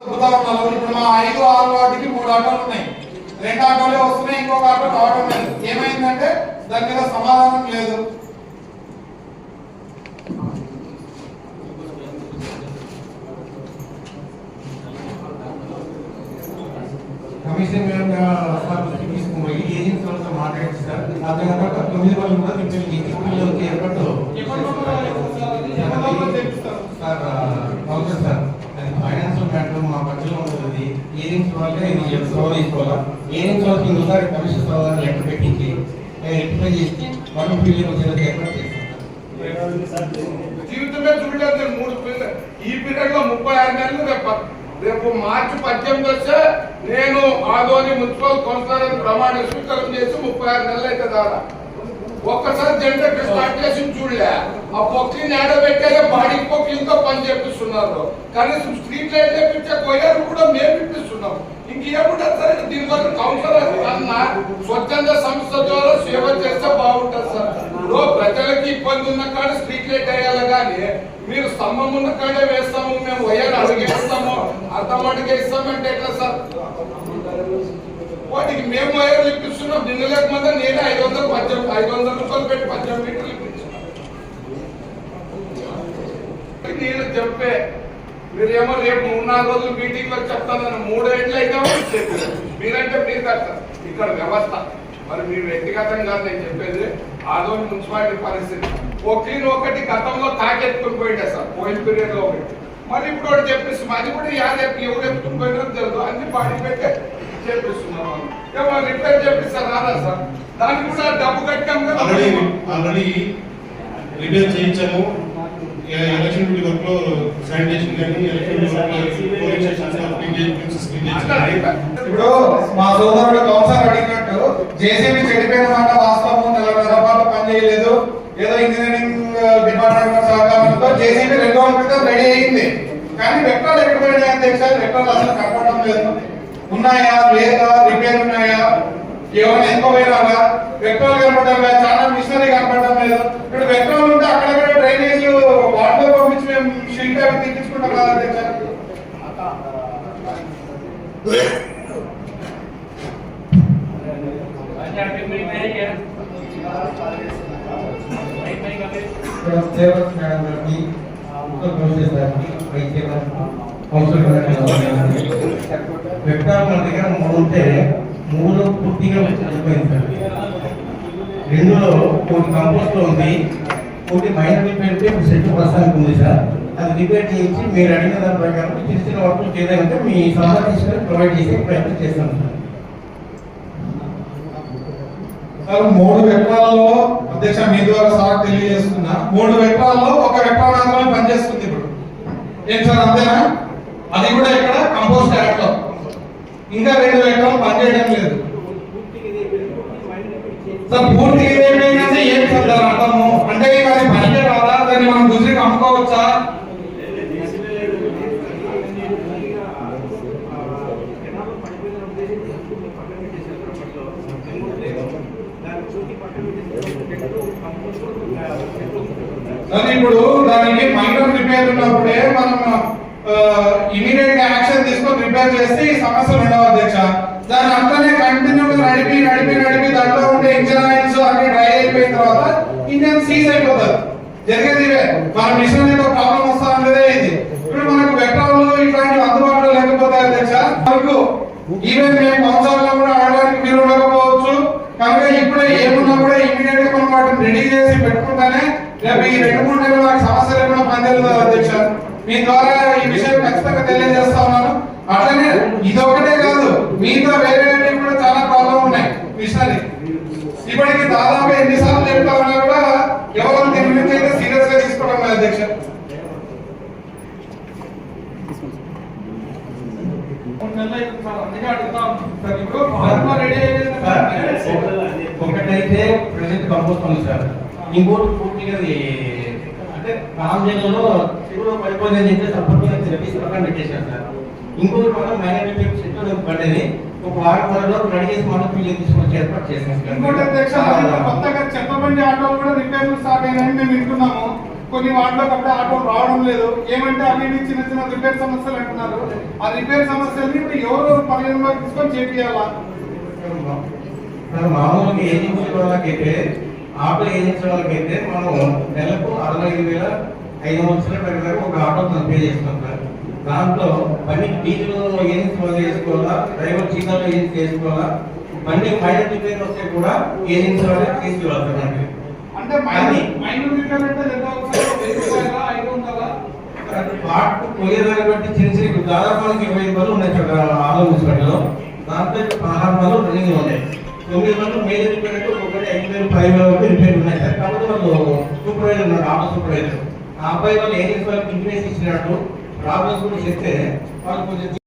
ఇప్పుడు మా ఐదు ఆరు వాటికి మూడు ఆటోలు ఉన్నాయి. రెండు ఆటోలే వస్తున్నాయి ఇంకొక ఆటో రావడం లేదు. ఏమైందంటే దాని మీద సమాధానం లేదు. కమిషన్ తీసుకుపోయి ఏజెన్సీ వాళ్ళతో మాట్లాడి సార్. అదే కాక తొమ్మిది వాళ్ళు కూడా సార్ అవుతుంది సార్. మాత్రమే వాళ్ళే ఇది సోల్ తీసుకోవాలా ఏజెన్సీ వాళ్ళకి కమిషన్ సోదాన్ని లెక్క పెట్టించి రెక్టిఫై చేసి మనం ఫీల్డ్ వచ్చేది ఏర్పాటు చేస్తాం చూడలేదు మూడు ఈ పీరియడ్లో ముప్పై ఆరు నెలలు రేపు రేపు మార్చి పద్దెనిమిది వస్తే నేను ఆదోని మున్సిపల్ కౌన్సిలర్ ప్రమాణ స్వీకారం చేసి ముప్పై ఆరు నెలలు అయితే దాదాపు ఒక్కసారి జనరేటర్ స్టార్ట్ చేసి చూడలే. ఆ పొక్కిని ఆడబెట్టారే బాడీ పొక్కిలతో పని చేపిస్తున్నారు కనీసం స్ట్రీట్ లైట్ తెప్పించే కొయ్యారు కూడా మేము ఇప్పిస్తున్నాం. ఇంకేముంటారు సార్ దీనివల్ల కౌన్సిలర్ అన్న స్వచ్ఛంద సంస్థ ద్వారా సేవ చేస్తే బాగుంటుంది సార్. ఇప్పుడు ప్రజలకి ఇబ్బంది ఉన్న కాడ స్ట్రీట్ లైట్ వేయాలి కానీ మీరు స్తంభం ఉన్న కాడే వేస్తాము మేము వయ్యారు అడిగేస్తాము అర్థం అడిగేస్తామంటే ఎట్లా సార్? వాటికి మేము వైర్లు ఇప్పిస్తున్నాం. నిన్న లేకపోతే నేనే ఐదు వందలు పద్దెనిమిది ఐదు వందల రూపాయలు పెట్టి పద్దెనిమిది లీటర్లు ఇప్పించాను నేను చెప్పే మీరేమో రేపు మూడు నాలుగు రోజులు మీటింగ్లో చెప్తానని మూడేళ్ళు అయితే చెప్పారు. మీరంటే మీరు కష్టం ఇక్కడ వ్యవస్థ. మరి మీరు వ్యక్తిగతంగా నేను చెప్పేది ఆదోని మున్సిపాలిటీ పరిస్థితి. ఒకరిని ఒకటి గతంలో తాకెత్తుకుని పోయిండే సార్ పోయిన పీరియడ్లో ఒకటి. మరి ఇప్పుడు ఒకటి చెప్పేసి అది కూడా యాదెప్పి ఎవరు ఎత్తుకుని పోయినారో తెలుసు అన్ని పాడి పెట్టే చెప్పేసి ఏమో రిపేర్ చేపిస్తారు రాదా సార్ దానికి కూడా డబ్బు కట్టాం కదా. ఆల్రెడీ ఆల్రెడీ రిపేర్ చేయించాము. ఎలక్షన్ డ్యూటీ వర్క్లో శానిటేషన్ కానీ ఇప్పుడు మా సోదరుడు కౌన్సిలర్ అడిగినట్టు జేసీబీ చెడిపోయిన మాట వాస్తవం నెలన్నర పాటు పనిచేయలేదు ఏదో ఇంజనీరింగ్ డిపార్ట్మెంట్ సహకారంతో జేసీబీ రెండు రోజుల క్రితం రెడీ అయింది. కానీ వెక్టాలు ఎక్కడ పోయినాయి అధ్యక్ష? వెక్టాలు అసలు కనపడడం లేదు. ఉన్నాయా? లేదా? రిపేర్ ఉన్నాయా? ఏమైనా ఎత్తుకోపోయినారా పెట్రోల్ కనపడడం లేదు చాలా మిషనరీ కనపడడం లేదు. ఇప్పుడు పెట్రోల్ ఉంటే అక్కడక్కడ డ్రైనేజ్ వాటర్ పంపించి మేము షిల్ట్ అవి తీపించుకుంటాం కదా అధ్యక్ష. చైర్మన్ మేడం గారికి ముఖ్య కౌన్సిలర్ గారికి వైద్య చైర్మన్ కౌన్సిలర్ మన దగ్గర మూడు ఉంటే మూడు పూర్తిగా చనిపోయింది సార్ రెండులో కోటి కంపోస్ట్ ఉంది కోటి మైనర్ రిపేర్ సెట్ ప్రస్తుతానికి ఉంది సార్ అది రిపేర్ చేయించి మీరు అడిగిన దాని ప్రకారం చిన్న చిన్న వర్కులు చేయాలంటే మీ సలహా తీసుకొని ప్రొవైడ్ చేసే ప్రయత్నం చేస్తాం సార్ మూడు వెక్టాలలో అధ్యక్ష మీ ద్వారా సార్ తెలియజేస్తున్నా. మూడు వెక్టాలలో ఒక వెక్టాల్ మాత్రమే పనిచేస్తుంది ఇప్పుడు. ఏం సార్ అంతేనా? అది కూడా ఇక్కడ కంపోస్ట్ యాక్ట్లో ఇంకా రెండు వెక్టాలు పనిచేయడం లేదు. సార్ పూర్తిగా ఏమైందంటే ఏం చెప్తారు అర్థము? అంటే అది పనికే రాదా దాన్ని మనం గుజరికి అమ్ముకోవచ్చా? సార్ ఇప్పుడు దానికి మైనర్ రిపేర్ ఉన్నప్పుడే మనం ఇమీడియట్గా యాక్షన్ తీసుకొని రిపేర్ చేస్తే ఈ సమస్యలు ఉండవు అధ్యక్ష. దాని అంతానే కంటిన్యూ నడిపి నడిపి నడిపి దాంట్లో ఉండే ఇంజన్ ఆయిల్స్ అన్ని డ్రై అయిపోయిన తర్వాత ఇంజన్ సీజ్ అయిపోతుంది జరిగేది ఇవే. మన మిషన్ ఏదో ప్రాబ్లం వస్తా ఉండేదే ఇది. ఇప్పుడు మనకు పెట్రోల్ ఇట్లాంటివి అందుబాటులో లేకపోతే అధ్యక్ష మనకు ఈవెన్ మేము కౌన్సిల్లో కూడా అడగడానికి మీరు ఉండకపోవచ్చు. కనుక ఇప్పుడే ఏమున్నా కూడా ఇమీడియట్గా మనం వాటిని రెడీ చేసి పెట్టుకుంటానే రేపు ఈ రెండు మూడు నెలలు నాకు సమస్య లేకుండా పనిచేస్తుంది అధ్యక్ష. మీ ద్వారా ఈ విషయం ఖచ్చితంగా తెలియజేస్తా ఉన్నాను. అట్లనే ఇదొకటే కాదు మీతో వేరే కూడా చాలా ప్రాబ్లం ఉన్నాయి. మిషనరీ. ఇప్పటికి దాదాపు ఎన్నిసార్లు చెప్తా ఉన్నా కూడా ఎవరు దీని గురించి అయితే సీరియస్గా తీసుకోవడం లేదు అధ్యక్ష. ఒకటైతే ప్రజెంట్ కంపోస్ట్ ఉంది సార్. ఇంకోటి పూర్తిగా అది అంటే రామ్ జిల్లాలో చెరువులో పడిపోయిందని చెప్పేసి పక్కన సార్. ఇంకోటి మనం మైనర్ రిపేర్ చెట్లు పడ్డది. ఒక వారం వరలో చేసి మనం పిల్లలు తీసుకొచ్చి ఏర్పాటు చేసాం సార్ ఇంకోటి అధ్యక్ష కొత్తగా చెత్త బండి ఆటోలు కూడా రిపేర్లు స్టార్ట్ అయినాయని మేము వింటున్నాము. కొన్ని వాటిలోకి అప్పుడే ఆటోలు రావడం లేదు. ఏమంటే అవి ఇవి చిన్న చిన్న రిపేర్ సమస్యలు అంటున్నారు. ఆ రిపేర్ సమస్యల్ని ఇప్పుడు ఎవరు పరిగణలోకి తీసుకొని చేపియాలా? మామూలుగా ఏజెన్సీ వాళ్ళకైతే ఆటో ఏజెన్సీ వాళ్ళకైతే మనం నెలకు అరవై ఐదు వేల ఐదు వందల దగ్గర ఒక ఆటో మనం పే చేస్తాం సార్. దాంట్లో బండి డీజిల్ ఏజెన్సీ వాళ్ళు చేసుకోవాలా? డ్రైవర్ చీనాలో ఏజెన్సీ చేసుకోవాలా? బండి మైనర్ రిపేర్ వస్తే కూడా ఏజెన్సీ వాళ్ళే తీసుకువెళ్తారు మనకి అంటే మైనర్ రిపేర్ అంటే పోయేదాన్ని బట్టి చిన్న చిన్న దాదాపు మనకి ఇరవై ఐదు ఉన్నాయి సార్ ఆలో మున్సిపాలిటీలో దాంట్లో పదహారు రన్నింగ్ ఉన్నాయి. తొమ్మిది పనులు మేజర్ రిపేర్ అయితే ఒకటి ఐదు వేలు పది వేల వరకు రిపేర్ ఉన్నాయి సార్. కాబట్టి వాళ్ళు సూపర్వైజర్ ఉన్నారు ఆటో సూపర్వైజర్. ఆ అబ్బాయి వాళ్ళు ఏం చేసి వాళ్ళకి ఇంప్రెస్ ఇచ్చినట్టు ప్రాబ్లమ్స్ కూడా చెప్తే వాళ్ళు కొంచెం